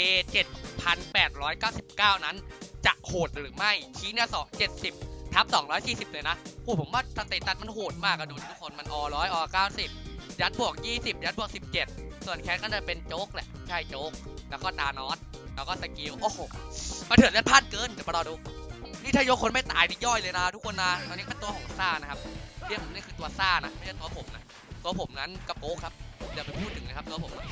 ย์7,899 นั้น จะโหดหรือไม่ชี้เนี่ยสองเจ็ดสิบทับ240เลยนะโอ้ผมว่าสเตตัสมันโหดมากอะดูทุกคนมันอร้อยอ90ยัดบวก20ยัดบวก17ส่วนแคทก็จะเป็นโจ๊กแหละ ใช่โจ๊ก แล้วก็ตานอสแล้วก็สกิล โอ้โหมาเถื่อนเลือดพลาดเกิน เดี๋ยวมารอดู นี่ถ้ายกคนไม่ตายนี่ย่อยเลยนะทุกคนนะ ตอนนี้ก็ตัวของซ่านะครับเรียกผมนี่คือตัวซ่านะ ไม่ใช่ตัวผมนะ ตัวผมนั้นกระโปงครับอย่าไปพูดถึงนะครับตัวผมอะ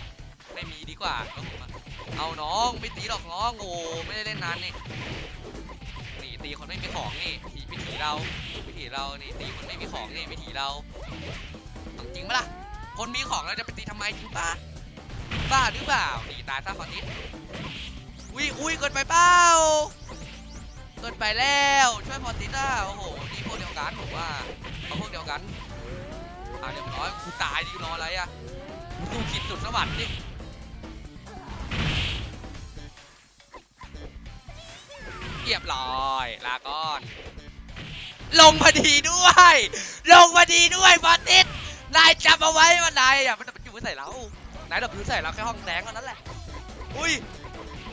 ไม่มีดีกว่าตัวผมอะเอาน้องไม่ตีหรอกน้องโอ้ไม่ได้เล่นนานนี่นี่ตีคนไม่มีของนี่ถีวิถีเราวิถีเรานี่ตีคนไม่มีของนี่วิถีเราจริงปะล่ะคนมีของเราจะไปตีทำไมจริงปะบ้าหรือเปล่านี่ตายซะคอนนี้อุ้ยอุ้ยเกินไปเปล่าเกินไปแล้วช่วยพอติต้าโอ้โหนี่พวกเดียวกันผมว่าเขาพวกเดียวกันอ่าเรียบร้อยกูตายดิรออะไรอะกูสู้ขีดสุดสวรรค์ดิ รียบร้อยลาก่อนลงพอดีด้วย ลงพอดีด้วยบอสติสนายจับเอาไว้ว่านายอะมันจะอยู่ใส่เรานายดับอยู่ใส่เราแค่ห้องแสงเท่านั้นแหละอุ้ย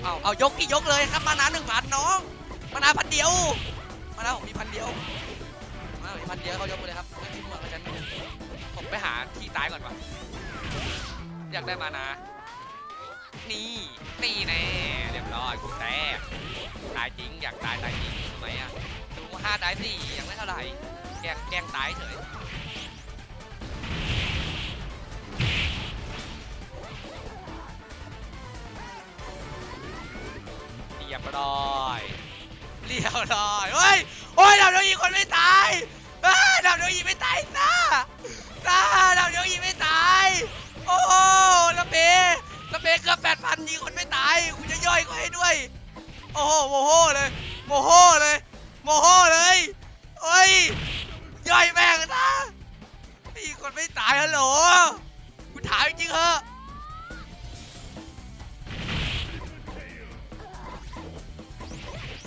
เอาเอายกที่ยกเลยครับมานาหนึ่งพันน้องมานาพันเดียวมานาผมมีพันเดียวมาผมมีพันเดียวเขายกไปเลยครับไม่ทิ้งหมดแล้วฉันผมไปหาที่ตายก่อนวะอยากได้มานะ นี่นี่แน่เรียบร้อยกูแตกตายจริงอยากตายตายจริงทำไมอะดูห้าตายสี่ยังไม่เท่าไหร่แกล้งแกล้งตายเฉยเรียบร้อยเรียบร้อยเฮ้ยโอ้ยดับเดียวยิงคนไม่ตายอ้าดับเดียวยิงไม่ตายซ่าซ่าดับเดียวยิงไม่ตาย โอ้โหละเปละ เกือบแปดพันยิงคนไม่ตายกูจะย่อยก็ให้ด้วย โอ้โหโมโหเลยโมโหเลยโมโหเลยเฮ้ยย่อยแม่งนะยิงคนไม่ตายฮัลโหลกูถามจริงเหอะ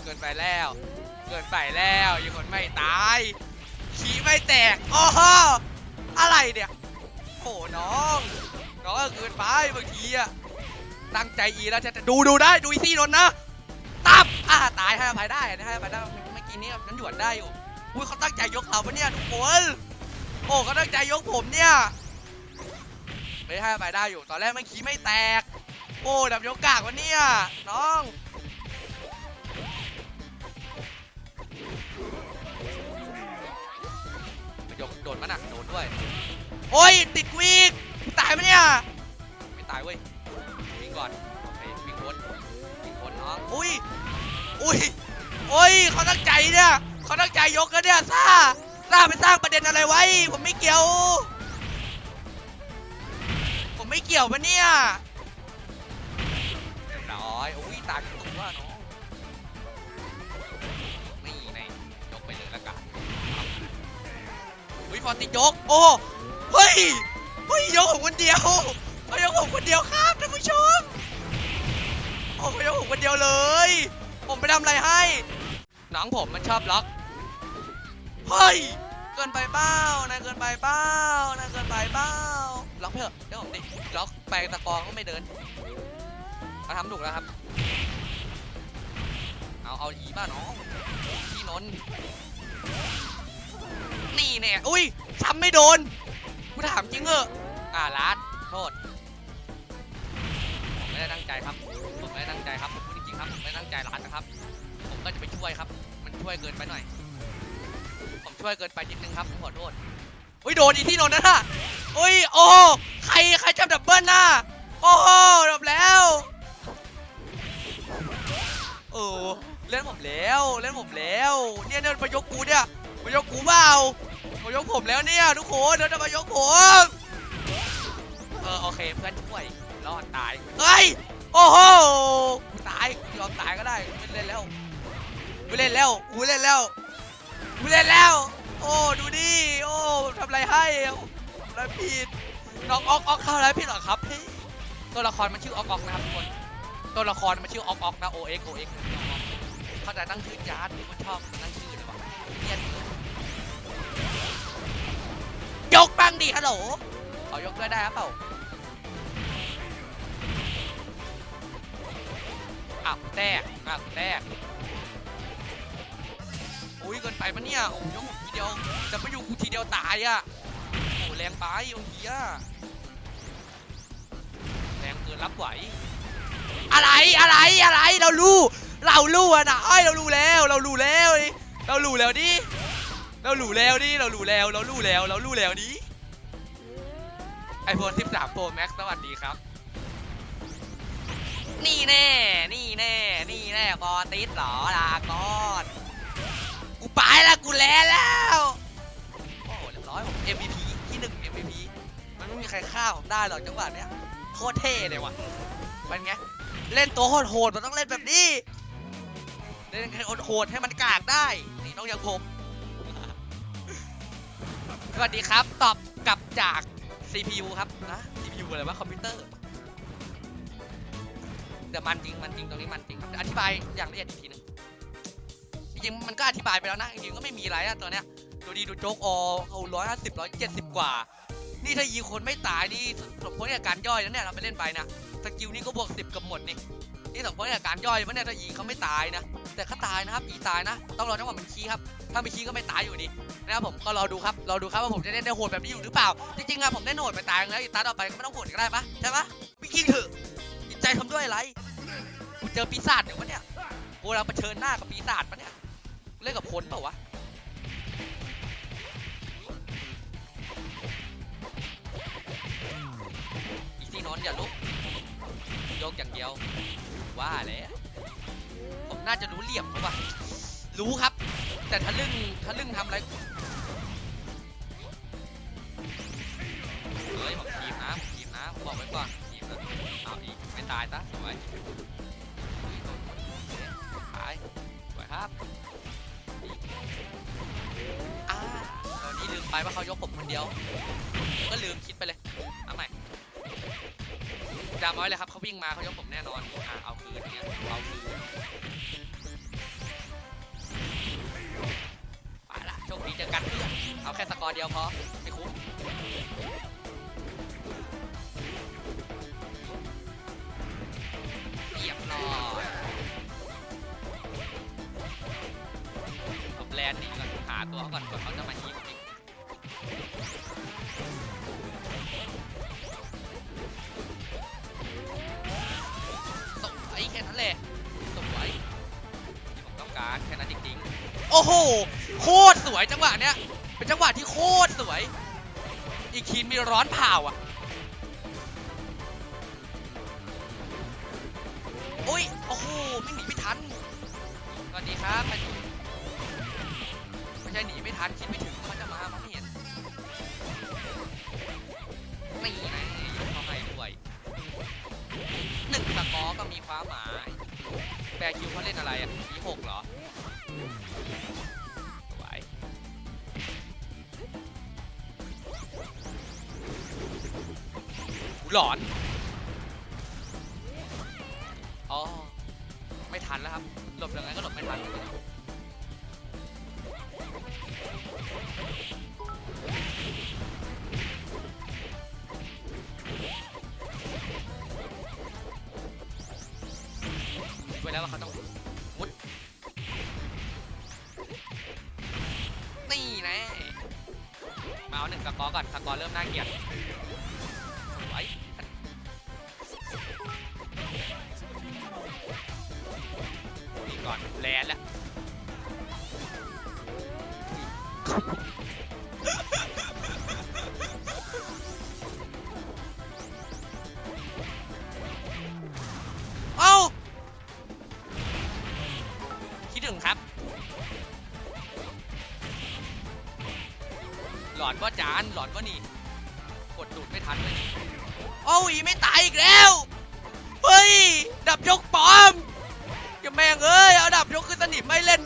เกินไปแล้ว เกินไปแล้วยังคนไม่ตายขี้ไม่แตกโอ้โหอะไรเนี่ยโอ้น้องน้องก็เกินไปบางทีอะ ตั้งใจอีแล้วจะดูดูได้ดูอีซี่นนนะตับอ่าตายให้อภัยได้ให้อภัยได้เมื่อกี้นี้นั้นหยวนได้อยู่อุ้ยเขาตั้งใจยกเราปะเนี่ยทุกคนโอ้เขาตั้งใจยกผมเนี่ยไม่ให้อภัยได้อยู่ตอนแรกไม่ขี้ไม่แตก โอ้ดับยกกากวะเนี่ยน้องยกโดนมันอะโดนด้วย โอ้ยติดวีกตายไหมเนี่ย ไม่ตายเว้ย ก่อน โอเควิ่งวนวิ่งวนน้อง อุ้ย อุ้ยโอ้ยเขาตั้งใจเนี่ยเขาตั้งใจยกกันเนี่ยซ่าซ่าไปสร้างประเด็นอะไรไว้ ผมไม่เกี่ยว ผมไม่เกี่ยวปะเนี่ยเรียบร้อยอุ้ยตายตัวน้องนี่ไงยกไปเลยละกันอุ้ยพอติดยก โอ้ เฮ้ย เฮ้ยยกผมคนเดียว เขายกผมคนเดียวครับท่านผู้ชมโอ้ยกผมคนเดียวเลย ผมไปทำอะไรให้ หน้องผมมันชอบล็อกเฮ้ยเกินไปเป้านายเกินไปเป้านายเกินไปเป้าล็อกเถอะเดี๋ยวผมดิล็อกไปตะกองก็ไม่เดินมาทำถูกแล้วครับ เอาเอาอีบ้าน้องพี่นนนี่เนี่ยอุ้ยซ้ำไม่โดนกูถามจริงเหอะอ่าลัดโทษ ไม่ได้ตั้งใจครับ ผมไม่ได้ตั้งใจครับผมพูดจริงๆครับผมไม่ได้ตั้งใจลัดนะครับ ผมก็จะไปช่วยครับ มันช่วยเกินไปหน่อย ผมช่วยเกินไปนิดนึงครับผมขอโทษอุ้ยโดนอีกที่โดนนะฮะอุ้ยโอ้ใครใครจับดับเบิลน่ะโอ้โหดับแล้วเออเล่นผมแล้วเล่นผมแล้วเนี่ยเนี่ยมายกกูเนี่ยมายกกูเปล่ามายกผมแล้วเนี่ยทุกคนเดี๋ยวจะมายกผมเออโอเคเพื่อนช่วย รอดตายเฮ้ยโอ้โหกูตายกูยอมตายก็ได้ไม่เล่นแล้วกูเล่นแล้วกูเล่นแล้วกูเล่นแล้ว โอ้ดูดิโอ้ทำอะไรให้ทำอะไรผิดน้องออกออกเข้าอะไรผิดเหรอครับพี่ตัวละครมันชื่อออกออกนะครับทุกคนตัวละครมันชื่อออกออกนะ O X O X เอ็กเข้าใจตั้งชื่อยาร์ดมีคนชอบตั้งชื่อเลยวะเนี่ยยกบ้างดิฮัลโหลขอยกด้วยได้ครับเปล่า อ้าวแตกอ้าวแตกอุ้ยเกินไปปะเนี่ยโอ้ยยกทีเดียวจะไม่อยู่กูทีเดียวตายอะโอ้แรงไปโอ้เหี้ยแรงเกินรับไหว อะไรอะไรอะไรเรารู้เรารู้อะนะไอ้ยเรารู้แล้ว เรารู้แล้วดิเรารู้แล้วดิเรารู้แล้วดิเรารู้แล้วเรารู้แล้วเรารู้แล้วดิไอโฟน13 Pro Max สวัสดีครับ นี่แน่ นี่แน่ นี่แน่กอติสเหรอลาก่อนกูไปล้วกูแลแล้ว โอ้เรียบร้อยผม MVP ที่หนึ่ง MVP มันไม่มีใครฆ่าผมได้หรอกจังหวะเนี้ยโคตรเท่เลยว่ะเป็นไง เล่นตัวโหดๆมันต้องเล่นแบบนี้ เล่นให้โหดๆให้มันกากได้ นี่น้องอย่างผม สวัสดีครับ ตอบกลับจาก CPU ครับนะ CPU อะไรวะคอมพิวเตอร์ เดี๋ยวมันจริงมันจริงตรงนี้มันจริงครับอธิบายอย่างละเอียดอีกทีหนึงจริงมันก็อธิบายไปแล้วนะจริงๆก็ไม่มีอะไรอะตัวเนี้ยดูดีดูโจ๊กอเอาร้อยห้าสิบร้อยเจ็ดสิบกว่า นี่ถ้ายิงคนไม่ตายนี่สมควรกับการย่อยนะเนี่ยเราไปเล่นไปนะสกิลนี่ก็บวกสิบกับหมดนี่นี่สมควรกับการย่อยมันเนี่ยถ้ายิงเขาไม่ตายนะ แต่ถ้าตายนะครับอีตายนะ ต้องรอจังหวะมันขี้ครับถ้าไม่ขี้ก็ไม่ตายอยู่ดีนะครับผมก็รอดูครับรอดูครับว่าผมจะเล่นได้โหดแบบนี้อยู่หรือเปล่าจริงๆอะผมเล่นโหดไปตายแล้วอีตาต่อไปก็ไม่ต้องโหดก็ได้ปะใช่ปะไม่ยิงเถอะ ใจทำด้วยอะไรกูเจอปีศาจอยู่ปะเนี่ยกูเราเผชิญหน้ากับปีศาจปะเนี่ยเล่นกับคนเปล่าวะอีซี่นอนอย่าลุกยกอย่างเดียวว่าแล้วผมน่าจะรู้เหลี่ยมเขาปะรู้ครับ แต่ทะลึ่งทะลึ่งทำอะไรเฮ้ยผมทีมนะผมทีมนะผมบอกไว้ก่อนทีมนะเอาอีก ไม่ตายซะสวยตายสวยครับอ่าตอนนี้ลืมไปว่าเขายกผมคนเดียวก็ลืมคิดไปเลยเอาใหม่จำไว้เลยครับเขาวิ่งมาเขายกผมแน่นอนอะเอาคืนเงี้ยเอาคืนไปละโชคดีเจอกันเพื่อนเอาแค่สกอร์เดียวพอไม่คุ้ม แลนด์นีก่อนหาตัวเขาก่อนก่อนเขาจะมายิงอีกสวยแค่นั้นแหละสวยที่ผมต้องการแค่นั้นจริงๆ โอ้โห โคตรสวยจังหวะเนี้ย เป็นจังหวะที่โคตรสวย อีกทีมมีร้อนเผาอะโอ้ย โอ้โห ไม่หนีไม่ทันสวัสดีครับ ไม่ใช่หนีไม่ทันคิดไม่ถึงเขาจะมามองไม่เห็นนี่ไงยกเขาให้ด้วยหนึ่งสกอร์ก็มีความหมายแปรคิวเขาเล่นอะไรอะทีหกเหรอไหวหลอนอ๋อไม่ทันแล้วครับหลบยังไงก็หลบไม่ทันคิด ไว้แล้วว่าเขาต้องมุดนี่นะมาเอาหนึ่งสกอร์ก่อนสกอร์เริ่มน่าเกลียด เอ้าคิดถึงครับ หลอนว่าจาน หลอนว่านี่ กดดูดไม่ทันเลยโอ้ยไม่ตายอีกแล้ว เฮ้ย ดับยกปลอมอย่าแม่งเอ้ย เอาดับยกขึ้นสนิมไม่เล่น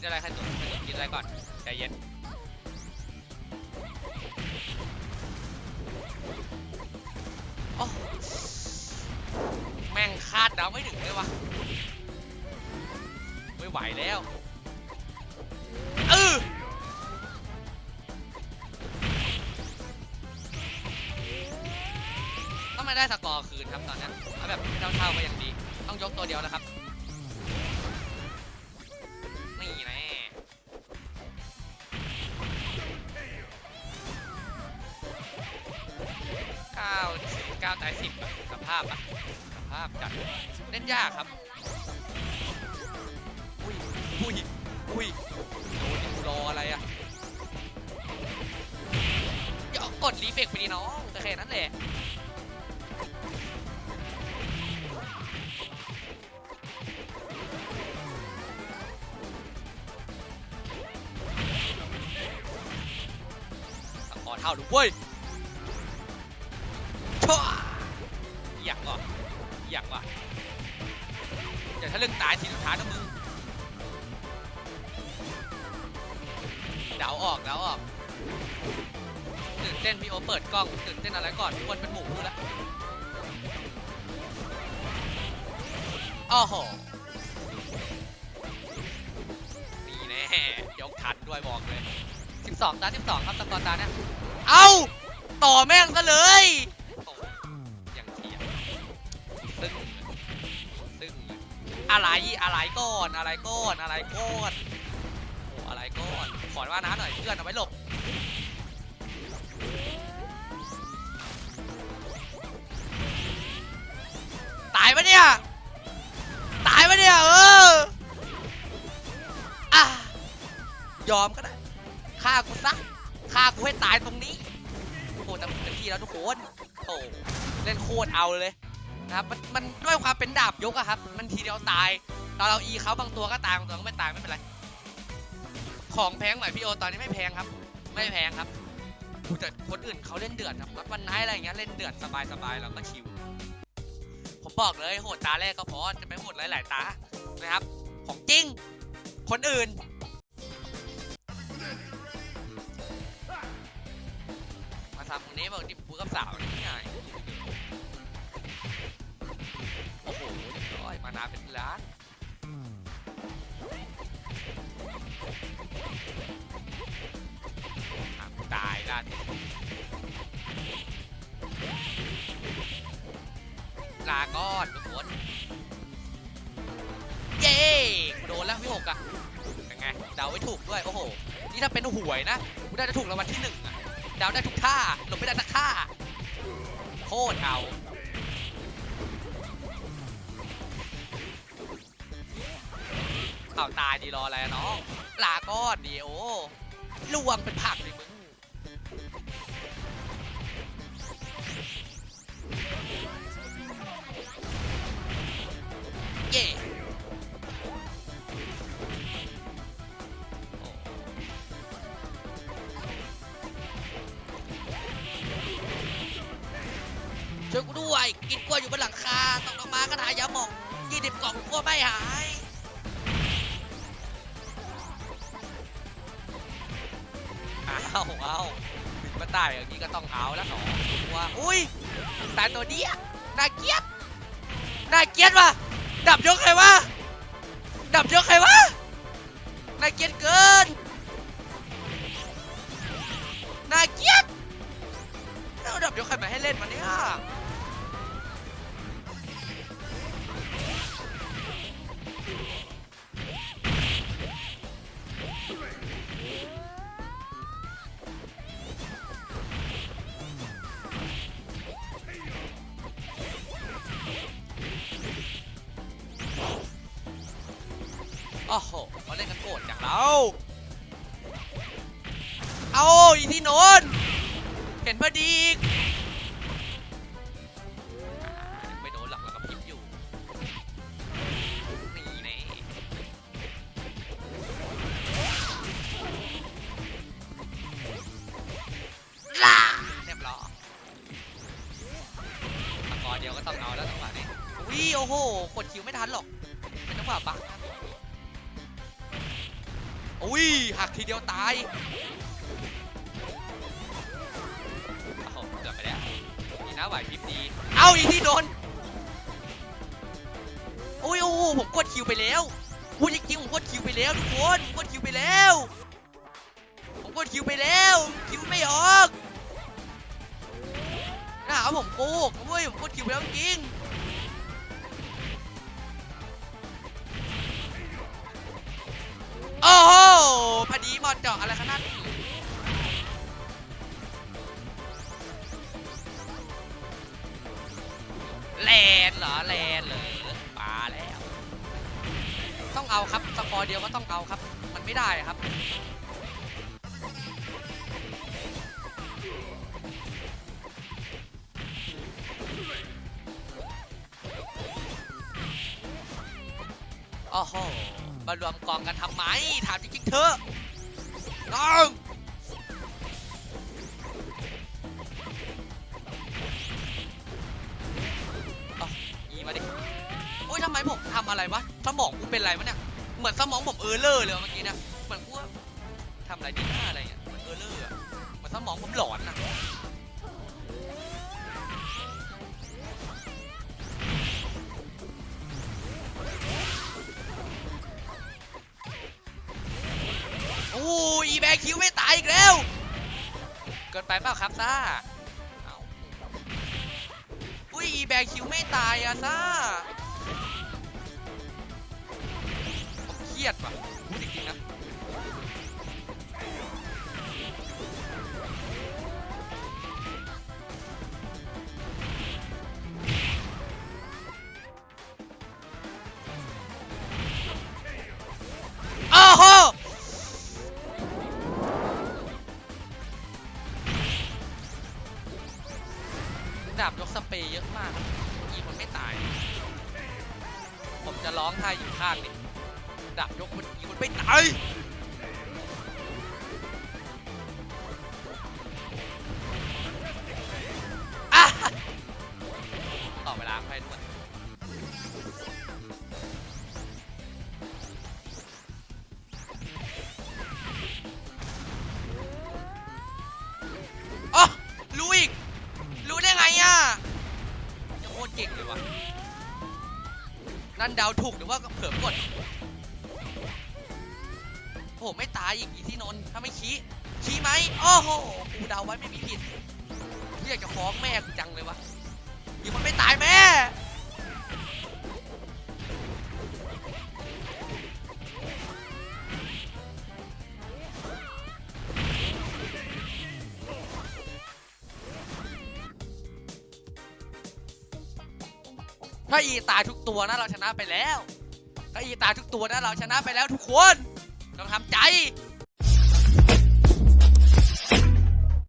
ดอะไรใครสนใครสนคิดอะไรก่อนใจเย็นโอ้แม่งคาดเดาไม่ถึงเลยวะไม่ไหวแล้วเออต้องมาได้สกอร์คืนครับตอนนั้นเอาแบบเท่าๆก็ยังดี ต้องยกตัวเดียวนะครับ จัดเล่นยากครับอุ้ยอุ้ยอุ้ยโดนกูรออะไรอะเดี๋ยวกดรีเฟกไปดีน้องก็แค่นั้นแหละสกอเท่าดูเว้ย ทันด้วยบอกเลย 12ตา12 ครับสกอร์ตาเนี่ยเอาต่อแม่งซะเลยโอ้ยังเทียบซึ่งซึ่งอะไรอะไรก่อนอะไรก่อนอะไรก่อนโอ้อะไรก่อนขอว่าน้าหน่อยเพื่อนเอาไว้หลบตายปะเนี่ย ยอมก็ได้ฆ่ากูซะฆ่ากูให้ตายตรงนี้โอ้โหแต่เต็มที่แล้วทุกคนโอ้เล่นโคตรเอาเลยนะครับมันมันด้วยความเป็นดาบยกอะครับ มันทีเดียวตายตอนเราอีเขาบางตัวก็ตายบางตัวก็ไม่ตายไม่เป็นไรของแพงหน่อยพี่โอตอนนี้ไม่แพงครับ ไม่แพงครับแต่คนอื่นเขาเล่นเดือดครับวัดวันไนท์อะไรอย่างเงี้ยเล่นเดือดสบายสบายๆเราก็ชิวผมบอกเลยโหดตาแรกก็พอจะไปโหดหลายๆตานะครับ ของจริง คนอื่น ทำตรงนี้บอกดิพูดกับสาวนี่ไงโอ้โหร้อยมานาเป็นล้านอะกูตายกันลาก้อนทุกคนเย้โดนแล้วพี่หกอะเป็นไงเดาไม่ถูกด้วย โอ้โห นี่ถ้าเป็นหวยนะกูน่าจะถูกรางวัลที่หนึ่งอะ ดาวได้ทุกท่า หลบไม่ได้สักท่า โคตรเอา เอาตายดีรออะไรเน้องลาก้อนดีโอลวงเป็นผักเลยมึง อ้าเอาถึงมาตายอย่างนี้ก็ต้องเอาแล้วสองตัวอุ้ยตายตัวเนี้ยน่าเกลียดน่าเกลียดวะดับยกใครวะดับยกใครวะน่าเกลียดเกินน่าเกลียดแล้วดับยกใครมาให้เล่นมาเนี่ย รธอางเรา เอาอีที่โนนเห็นพอดีอีกไม่โดนหรอกเราก็พิมพ์อยู่นี่แน่ลาเรียบร้อยตะกอเดียวก็ต้องเอาแล้วจังหวะนี้อุ้ยโอ้โห กดคิวไม่ทันหรอก เป็นจังหวะบักนะ อุ้ยหักทีเดียวตายโอ้โหเกือบไปแล้วนี่นะไหวพริบดี เอาอีกที่โดนโอ้ยโอ้โหผมกดคิวไปแล้วพูดจริงๆผมกดคิวไปแล้วทุกคนผมกดคิวไปแล้ว ผมกดคิวไปแล้ว คิวไม่ออกน่าเอาผมโกหกนะเว้ยผมกดคิวไปแล้วจริง อดเจาะอะไรขนาดนี้แลนเหรอแลนเลยปาแล้ว ต้องเอาครับสกอร์เดียวก็ต้องเอาครับ มันไม่ได้ครับโอ้โหมารวมกองกันทำไม ถามจริงๆเถอะ น้องอีมาดิ โอ้ยทำไมผมทำอะไรวะ สมองกูเป็นไรวะเนี่ย เหมือนสมองผมเออเลอร์เลยเมื่อกี้นะ เหมือนกูว่าทำอะไรดีหน้าอะไรเงี้ย เหมือนเออเลอร์อะเหมือนสมองผมหลอนนะ คิวไม่ตายอีกแล้ว เกินไปเปล่าครับซ่าอุ้ยอีแบคิวไม่ตายอะซ่าผมเครียดว่ะพูดจริงๆนะ จะร้องไห้อยู่ข้างนี่ดับยกมันอีมันไม่ตายอะต่อเวลาให้ทุกคนันเดาถูกหรือว่าเผลอกดโอ้ไม่ตายอีกอีที่นนท์ถ้าไม่ชี้ชี้ไหมโอ้โหกูเดาไว้ไม่มีผิดเรียากจะฟ้องแม่กูจังเลยวะอยู่มันไม่ตายแม่ อีตาทุกตัวนะเราชนะไปแล้วถ้าอีตาทุกตัวนะเราชนะไปแล้วทุกคน ต้องทำใจ